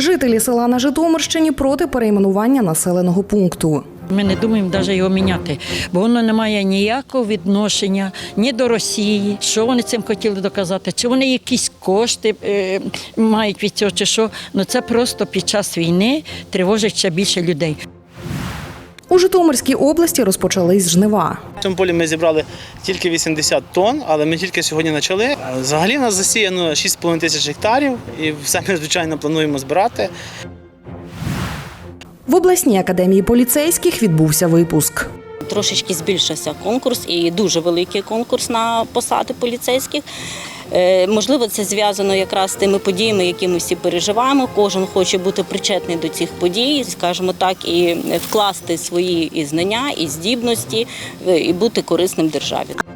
Жителі села на Житомирщині проти перейменування населеного пункту. Ми не думаємо навіть його міняти, бо воно не має ніякого відношення ні до Росії. Що вони цим хотіли доказати? Чи вони якісь кошти е, мають від цього, чи що? Ну це просто під час війни тривожить ще більше людей. У Житомирській області розпочались жнива. В цьому полі ми зібрали тільки 80 тонн, але ми тільки сьогодні почали. Взагалі у нас засіяно 6,5 тисяч гектарів, і все ми, звичайно, плануємо збирати. В обласній академії поліцейських відбувся випуск. Трошечки збільшився конкурс і дуже великий конкурс на посади поліцейських. Е, Можливо, це зв'язано якраз з тими подіями, які ми всі переживаємо. Кожен хоче бути причетний до цих подій, скажімо так, і вкласти свої і знання, і здібності, е, і бути корисним державі.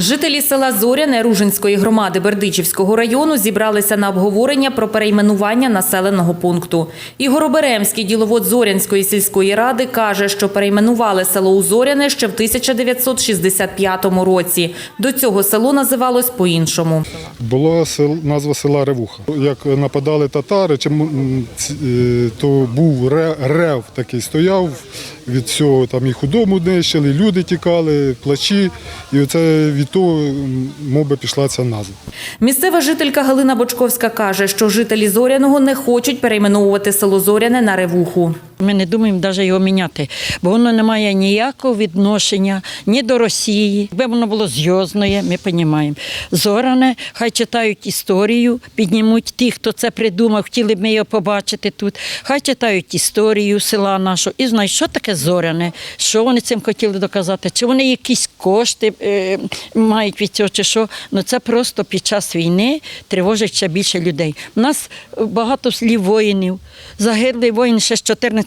Жителі села Зоряне Ружинської громади Бердичівського району зібралися на обговорення про перейменування населеного пункту. Ігор Оберемський, діловод Зорянської сільської ради, каже, що перейменували село у Зоряне ще в 1965 році. До цього село називалось по-іншому. Була назва села Ревуха. Як нападали татари, е, то був рев такий стояв. Від всього там і худому нищили, люди тікали, плачі. І оце від того, моби пішла ця назва. Місцева жителька Галина Бочковська каже, що жителі Зоряного не хочуть перейменовувати село Зоряне на Ревуху. Ми не думаємо навіть його міняти, бо воно не має ніякого відношення ні до Росії. Якби воно було зйозне, ми розуміємо. Зоране, хай читають історію, піднімуть ті, хто це придумав, хотіли б ми його побачити тут. Хай читають історію села нашого і знають, що таке зоряне, що вони цим хотіли доказати, чи вони якісь кошти е, мають від цього, чи що. Ну це просто під час війни тривожить ще більше людей. У нас багато в селі воїнів. Загиблий воїн ще з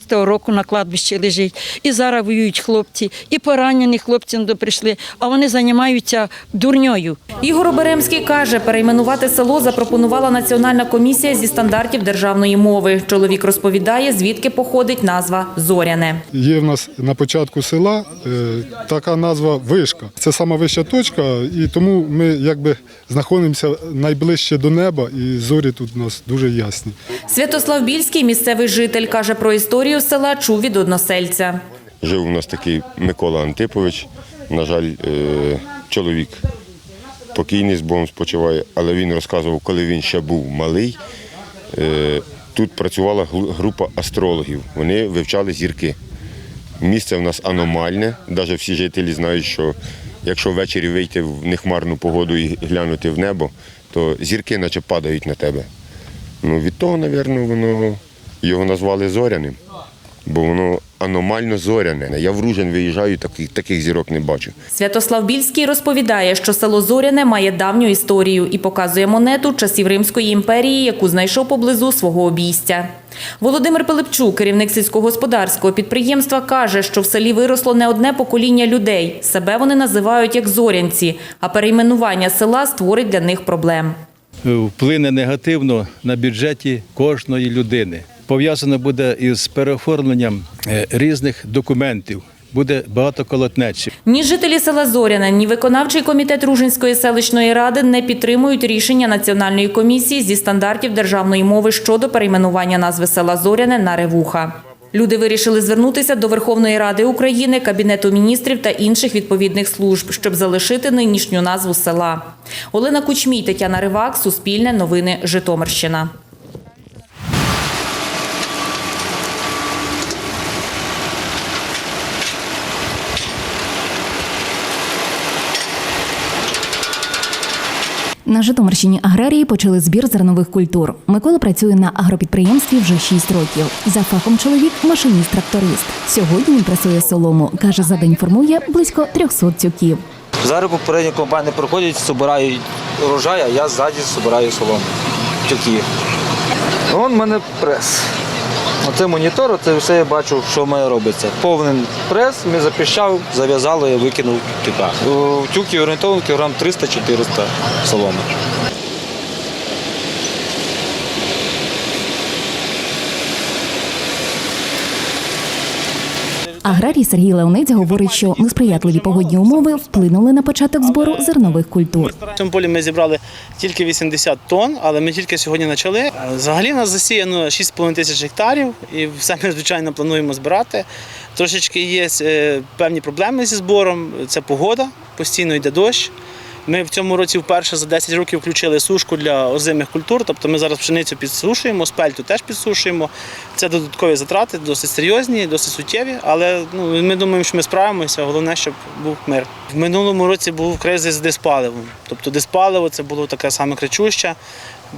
14-го року на кладбищі лежить. І зараз воюють хлопці, і поранені хлопці не прийшли, а вони займаються дурньою. Ігор Оберемський каже, перейменувати село запропонувала Національна комісія зі стандартів державної мови. Чоловік розповідає, звідки походить назва Зоряне. Є в нас на початку села е, така назва вишка. Це сама вища точка, і тому ми якби знаходимося найближче до неба, і зорі тут у нас дуже ясні. Святослав Більський, місцевий житель, каже про історію села, чув від односельця. Жив у нас такий Микола Антипович. На жаль, е, чоловік покійний з Богом спочиває, але він розказував, коли він ще був малий. е, Тут працювала група астрологів. Вони вивчали зірки. Місце в нас аномальне. Навіть всі жителі знають, що якщо ввечері вийти в нехмарну погоду і глянути в небо, то зірки наче падають на тебе. Ну, від того, мабуть, воно його назвали зоряним, бо воно аномально зоряне. Я в Ружин виїжджаю, таких, таких зірок не бачу. Святослав Більський розповідає, що село Зоряне має давню історію і показує монету часів Римської імперії, яку знайшов поблизу свого обійстя. Володимир Пилипчук, керівник сільськогосподарського підприємства, каже, що в селі виросло не одне покоління людей. Себе вони називають як зорянці, а перейменування села створить для них проблем. вплине негативно на бюджеті кожної людини. Пов'язано буде із переоформленням е, різних документів. Буде багато колотнечі. Ні жителі села Зоряне, ні виконавчий комітет Ружинської селищної ради не підтримують рішення Національної комісії зі стандартів державної мови щодо перейменування назви села Зоряне на Ревуха. Люди вирішили звернутися до Верховної Ради України, Кабінету міністрів та інших відповідних служб, щоб залишити нинішню назву села. Олена Кучмій, Тетяна Ривак, Суспільне новини, Житомирщина. Житомирщині аграрії почали збір зернових культур. Микола працює на агропідприємстві вже 6 років. За фахом чоловік машиніст-тракторист. Сьогодні він працює солому. Каже, за день формує близько 300 цюків. Зараз попередні компанії проходять, збирають урожай, а я ззаді збираю солому. Тюки. Вон мене прес. Оце монітор, це все я бачу, що має робиться. Повний прес, ми запіщав, зав'язали викинув тюка. У тюки орієнтовно кілограм 300-400 соломи. Аграрій Сергій Леонець говорить, що несприятливі погодні умови вплинули на початок збору зернових культур. В цьому полі ми зібрали тільки 80 тонн, але ми тільки сьогодні почали. Взагалі у нас засіяно 6,5 тисяч гектарів, і все ми, звичайно, плануємо збирати. Трошечки є е, певні проблеми зі збором. Це погода, постійно йде дощ. Ми в цьому році вперше за 10 років включили сушку для озимих культур. Тобто ми зараз пшеницю підсушуємо, спельту теж підсушуємо. Це додаткові затрати, досить серйозні, досить суттєві, але ну, ми думаємо, що ми справимося. Головне, щоб був мир. В минулому році був кризис з диспаливом. Тобто диспаливо це було таке саме кричуще.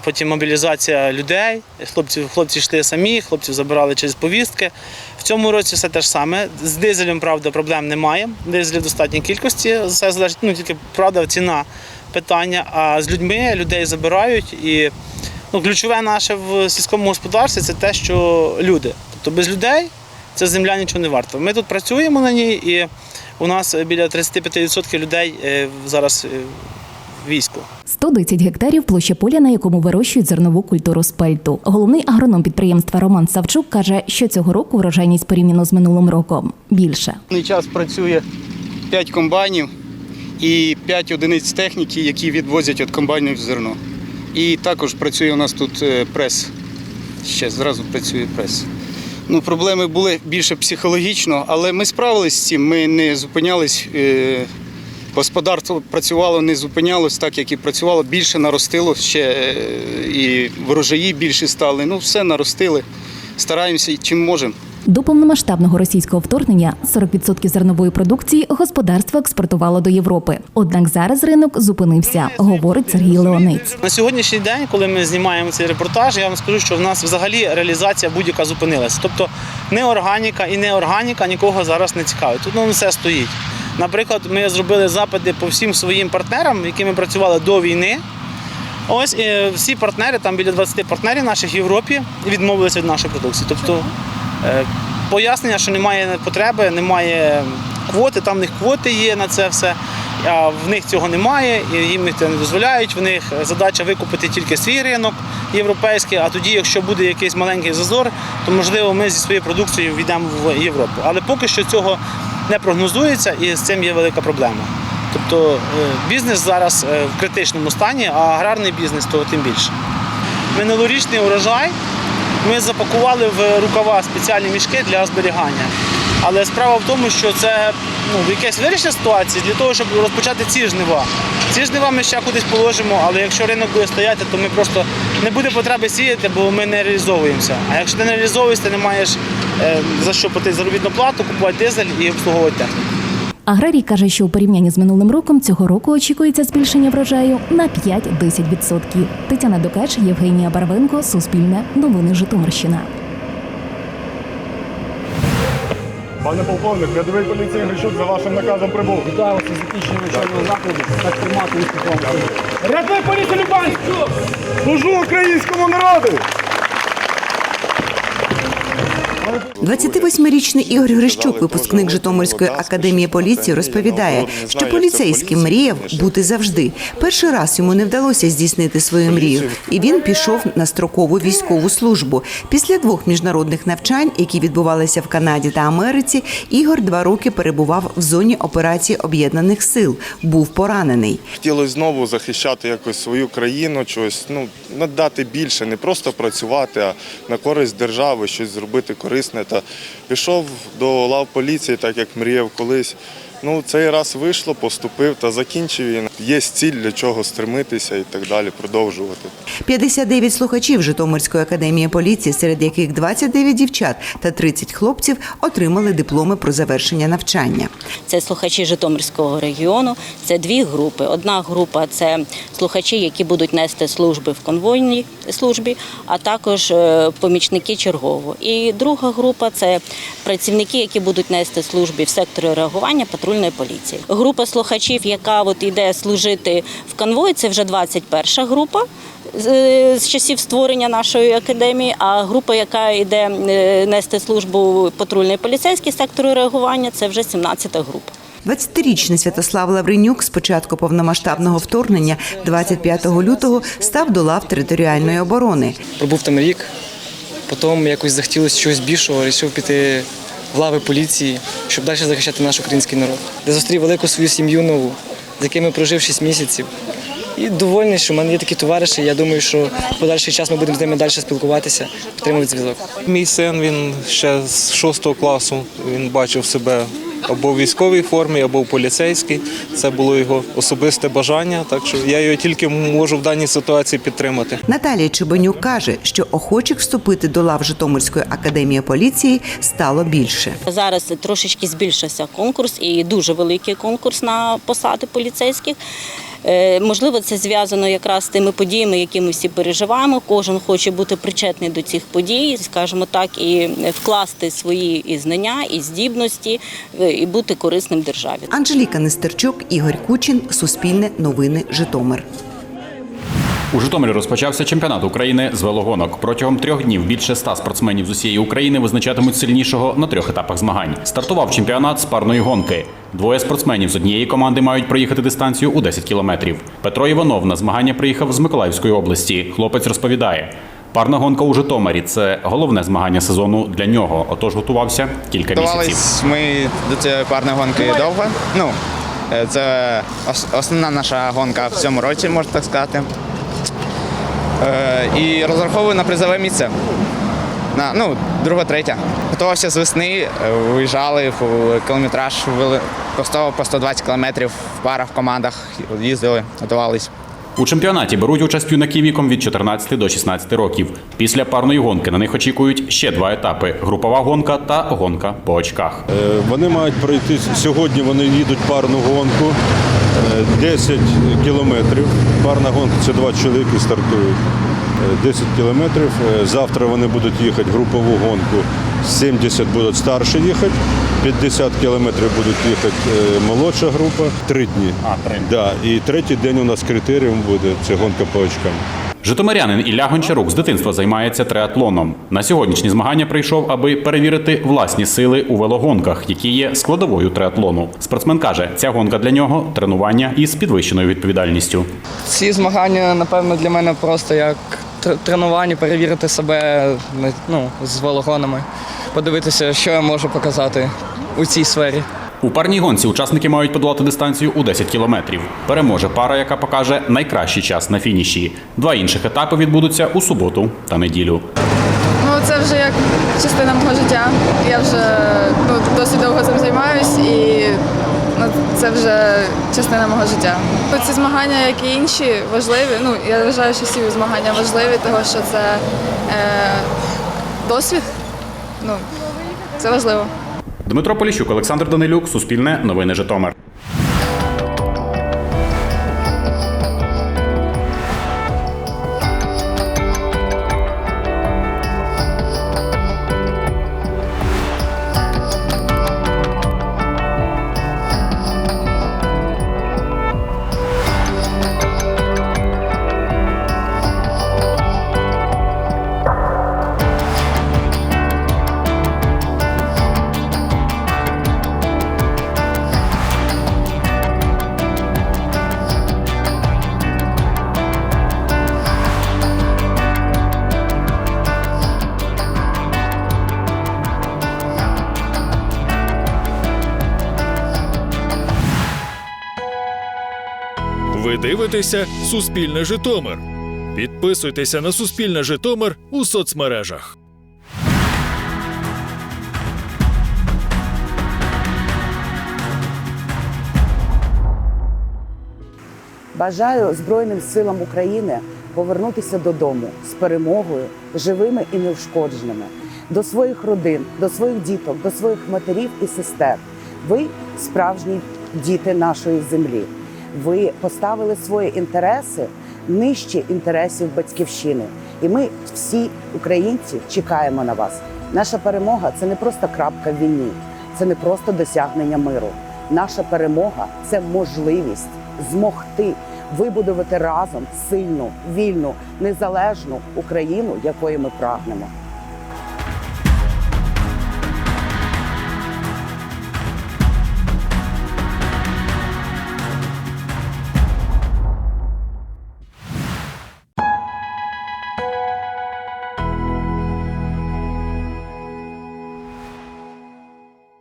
Потім мобілізація людей. Хлопці, хлопці йшли самі, хлопців забирали через повістки. В цьому році все те ж саме. З дизелем, правда, проблем немає. Дизелів достатній кількості. Все залежить, ну тільки правда, ціна питання. А з людьми людей забирають. І ну, ключове наше в сільському господарстві це те, що люди. Тобто без людей ця земля нічого не варта. Ми тут працюємо на ній, і у нас біля 35% людей е, зараз е, війську. 110 гектарів площа поля, на якому вирощують зернову культуру спельту. Головний агроном підприємства Роман Савчук каже, що цього року врожайність порівняно з минулим роком більше. даний час працює 5 комбайнів і 5 одиниць техніки, які відвозять від комбайнів зерно. І також працює у нас тут е, прес. Ще зразу працює прес. Ну, проблеми були більше психологічно, але ми справились з цим. Ми не зупинялись. Господарство працювало, не зупинялось, так як і працювало, більше наростило ще е, і врожаї більше стали. Ну, все наростили. Стараємося чим можемо. До повномасштабного російського вторгнення 40% зернової продукції господарство експортувало до Європи. Однак зараз ринок зупинився, говорить Сергій Леонець. На сьогоднішній день, коли ми знімаємо цей репортаж, я вам скажу, що в нас взагалі реалізація будь-яка зупинилася. Тобто не органіка і не органіка нікого зараз не цікавить. Тут ну, все стоїть. Наприклад, ми зробили запити по всім своїм партнерам, якими працювали до війни. Ось і всі партнери, там біля 20 партнерів наших в Європі, відмовилися від нашої продукції. Тобто е, пояснення, що немає потреби, немає квоти, там в них квоти є на це все. А в них цього немає, і їм це не дозволяють. В них задача викупити тільки свій ринок європейський. А тоді, якщо буде якийсь маленький зазор, то можливо ми зі своєю продукцією війдемо в Європу. Але поки що цього не прогнозується, і з цим є велика проблема. Тобто е, бізнес зараз е, в критичному стані, а аграрний бізнес то тим більше. Минулорічний урожай ми запакували в рукава спеціальні мішки для зберігання. Але справа в тому, що це ну, якесь вирішення ситуації для того, щоб розпочати ці жнива. Ці жнива ми ще кудись положимо, але якщо ринок буде стояти, то ми просто не буде потреби сіяти, бо ми не реалізовуємося. А якщо ти не реалізовуєшся, ти не маєш за що платити заробітну плату, купувати дизель і обслуговувати техніку. Аграрій каже, що у порівнянні з минулим роком цього року очікується збільшення врожаю на 5-10%. Тетяна Докач, Євгенія Барвенко, Суспільне, Новини Житомирщина. Пане полковник, рядовий поліції Грищук за вашим наказом прибув. Вітаю вас із закінченням навчального закладу. Так тримати. Рятуй поліцію Любань! Служу українському народу! 28-річний Ігор Грищук, випускник Житомирської академії поліції, розповідає, що поліцейський мріяв бути завжди. Перший раз йому не вдалося здійснити свою мрію, і він пішов на строкову військову службу. Після двох міжнародних навчань, які відбувалися в Канаді та Америці, Ігор два роки перебував в зоні операції об'єднаних сил. Був поранений. Хотілося знову захищати якось свою країну, щось ну надати більше, не просто працювати, а на користь держави, щось зробити корисне. Пішов до лав поліції, так як мріяв колись. Ну, цей раз вийшло, поступив та закінчив. І Є ціль для чого стремитися і так далі, продовжувати. 59 слухачів Житомирської академії поліції, серед яких 29 дівчат та 30 хлопців отримали дипломи про завершення навчання. Це слухачі Житомирського регіону. Це дві групи. Одна група це слухачі, які будуть нести служби в конвойній службі, а також е, помічники чергового. І друга група це працівники, які будуть нести служби в секторі реагування патрульної поліції. Група слухачів, яка от йде служити в конвої, це вже 21 група. з- е, часів створення нашої академії, а група, яка йде е, нести службу патрульної поліцейській сектору реагування, це вже 17 група. 20-річний Святослав Лавренюк з початку повномасштабного вторгнення 25 лютого став до лав територіальної оборони. Пробув там рік, потім якось захотілося чогось більшого, вирішив піти в лави поліції, щоб далі захищати наш український народ. Де зустрів велику свою сім'ю нову, з якими прожив 6 місяців. І довольний, що в мене є такі товариші. Я думаю, що в подальший час ми будемо з ними далі спілкуватися, підтримувати зв'язок. Мій син він ще з 6 класу він бачив себе або в військовій формі, або в поліцейській. Це було його особисте бажання, так що я його тільки можу в даній ситуації підтримати. Наталія Чебенюк каже, що охочих вступити до лав Житомирської академії поліції стало більше. Зараз трошечки збільшився конкурс і дуже великий конкурс на посади поліцейських. Е, Можливо, це зв'язано якраз з тими подіями, які ми всі переживаємо. Кожен хоче бути причетний до цих подій, скажімо так, і вкласти свої і знання, і здібності, е, і бути корисним державі. Анжеліка Нестерчук, Ігор Кучин, Суспільне новини, Житомир. У Житомирі розпочався чемпіонат України з велогонок. Протягом трьох днів більше ста спортсменів з усієї України визначатимуть сильнішого на трьох етапах змагань. Стартував чемпіонат з парної гонки. Двоє спортсменів з однієї команди мають проїхати дистанцію у 10 кілометрів. Петро Іванов на змагання приїхав з Миколаївської області. Хлопець розповідає. Парна гонка у Житомирі це головне змагання сезону для нього. Отож готувався кілька місяців. Ми до цієї парної гонки довго. Ну, е, це основна наша гонка в цьому році, можна так сказати. Е, І розраховую на призове місце. На, ну, друга, третя. Готувався з весни, е, виїжджали в кілометраж вели- по 100, по 120 кілометрів в парах, в командах їздили, готувались. У чемпіонаті беруть участь юнаки віком від 14 до 16 років. Після парної гонки на них очікують ще два етапи: групова гонка та гонка по очках. Е, Вони мають пройти сьогодні. Вони їдуть парну гонку 10 кілометрів. Парна гонка це два чоловіки стартують. Е, 10 кілометрів. Е, Завтра вони будуть їхати групову гонку. 70 будуть старші їхати, 50 кілометрів будуть їхати е, молодша група. Три дні. А, три. Да. І третій день у нас критерієм буде це гонка по очкам. Житомирянин Ілля Гончарук з дитинства займається триатлоном. На сьогоднішні змагання прийшов, аби перевірити власні сили у велогонках, які є складовою триатлону. Спортсмен каже, ця гонка для нього тренування із підвищеною відповідальністю. Ці змагання, напевно, для мене просто як тр- тренування, перевірити себе ну, з велогонами, подивитися, що я можу показати у цій сфері. У парній гонці учасники мають подолати дистанцію у 10 кілометрів. Переможе пара, яка покаже найкращий час на фініші. Два інших етапи відбудуться у суботу та неділю. Ну, це вже як частина мого життя. Я вже ну, досить довго цим займаюсь і ну, це вже частина мого життя. Ці змагання, як і інші, важливі. Ну, я вважаю, що всі змагання важливі, тому що це е, досвід. Ну, це важливо. Дмитро Поліщук, Олександр Данилюк, Суспільне, Новини Житомир. Дивитеся Суспільне Житомир. Підписуйтеся на Суспільне Житомир у соцмережах. Бажаю Збройним силам України повернутися додому з перемогою, живими і неушкодженими, до своїх родин, до своїх діток, до своїх матерів і сестер. Ви справжні діти нашої землі. Ви поставили свої інтереси нижче інтересів батьківщини. І ми всі українці чекаємо на вас. Наша перемога це не просто крапка в війні, це не просто досягнення миру. Наша перемога це можливість змогти вибудувати разом сильну, вільну, незалежну Україну, якої ми прагнемо.